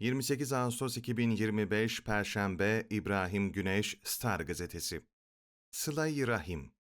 28 Ağustos 2025 Perşembe İbrahim Güneş Star Gazetesi Sıla-i Rahim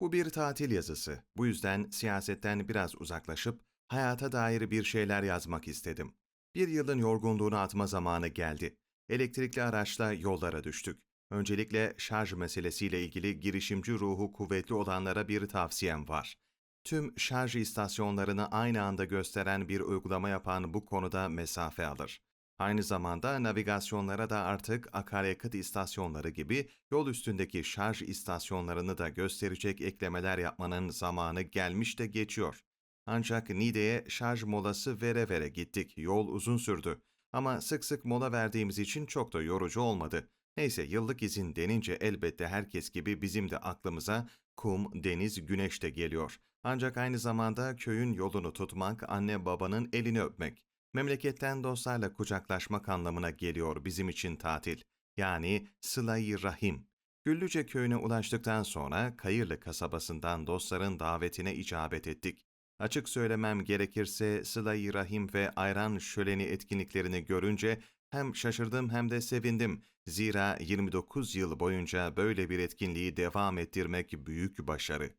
Bu bir tatil yazısı. Bu yüzden siyasetten biraz uzaklaşıp hayata dair bir şeyler yazmak istedim. Bir yılın yorgunluğunu atma zamanı geldi. Elektrikli araçla yollara düştük. Öncelikle şarj meselesiyle ilgili girişimci ruhu kuvvetli olanlara bir tavsiyem var. Tüm şarj istasyonlarını aynı anda gösteren bir uygulama yapan bu konuda mesafe alır. Aynı zamanda navigasyonlara da artık akaryakıt istasyonları gibi yol üstündeki şarj istasyonlarını da gösterecek eklemeler yapmanın zamanı gelmiş de geçiyor. Ancak Niğde'ye şarj molası vere vere gittik. Yol uzun sürdü. Ama sık sık mola verdiğimiz için çok da yorucu olmadı. Neyse yıllık izin denince elbette herkes gibi bizim de aklımıza kum, deniz, güneş de geliyor. Ancak aynı zamanda köyün yolunu tutmak, anne babanın elini öpmek. Memleketten dostlarla kucaklaşmak anlamına geliyor bizim için tatil. Yani sıla-i rahim. Güllüce köyüne ulaştıktan sonra Kayırlı kasabasından dostların davetine icabet ettik. Açık söylemem gerekirse sıla-i rahim ve ayran şöleni etkinliklerini görünce hem şaşırdım hem de sevindim. Zira 29 yıl boyunca böyle bir etkinliği devam ettirmek büyük başarı.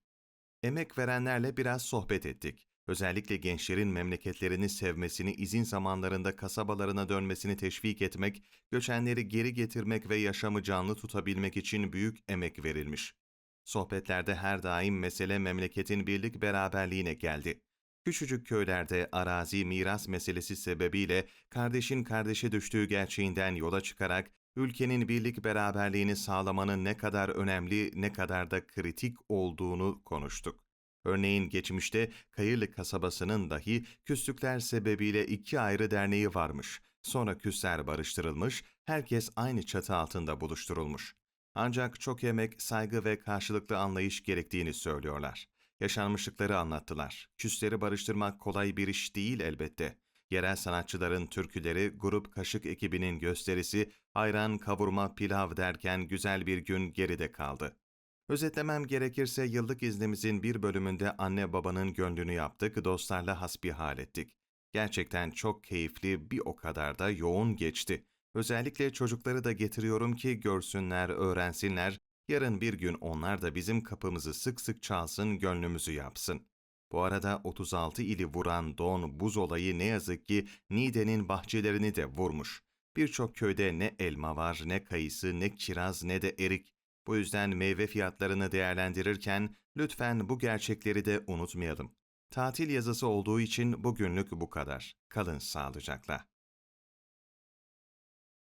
Emek verenlerle biraz sohbet ettik. Özellikle gençlerin memleketlerini sevmesini, izin zamanlarında kasabalarına dönmesini teşvik etmek, göçenleri geri getirmek ve yaşamı canlı tutabilmek için büyük emek verilmiş. Sohbetlerde her daim mesele memleketin birlik beraberliğine geldi. Küçücük köylerde arazi miras meselesi sebebiyle kardeşin kardeşe düştüğü gerçeğinden yola çıkarak ülkenin birlik beraberliğini sağlamanın ne kadar önemli ne kadar da kritik olduğunu konuştuk. Örneğin geçmişte Kayırlı kasabasının dahi küslükler sebebiyle iki ayrı derneği varmış. Sonra küsler barıştırılmış, herkes aynı çatı altında buluşturulmuş. Ancak çok emek, saygı ve karşılıklı anlayış gerektiğini söylüyorlar. Yaşanmışlıkları anlattılar. Küsleri barıştırmak kolay bir iş değil elbette. Yerel sanatçıların türküleri, grup kaşık ekibinin gösterisi, ayran, kavurma, pilav derken güzel bir gün geride kaldı. Özetlemem gerekirse yıllık iznimizin bir bölümünde anne babanın gönlünü yaptık, dostlarla hasbihal ettik. Gerçekten çok keyifli, bir o kadar da yoğun geçti. Özellikle çocukları da getiriyorum ki görsünler, öğrensinler, yarın bir gün onlar da bizim kapımızı sık sık çalsın, gönlümüzü yapsın. Bu arada 36 ili vuran don, buz olayı ne yazık ki Niğde'nin bahçelerini de vurmuş. Birçok köyde ne elma var, ne kayısı, ne kiraz, ne de erik. Bu yüzden meyve fiyatlarını değerlendirirken lütfen bu gerçekleri de unutmayalım. Tatil yazısı olduğu için bugünlük bu kadar. Kalın sağlıcakla.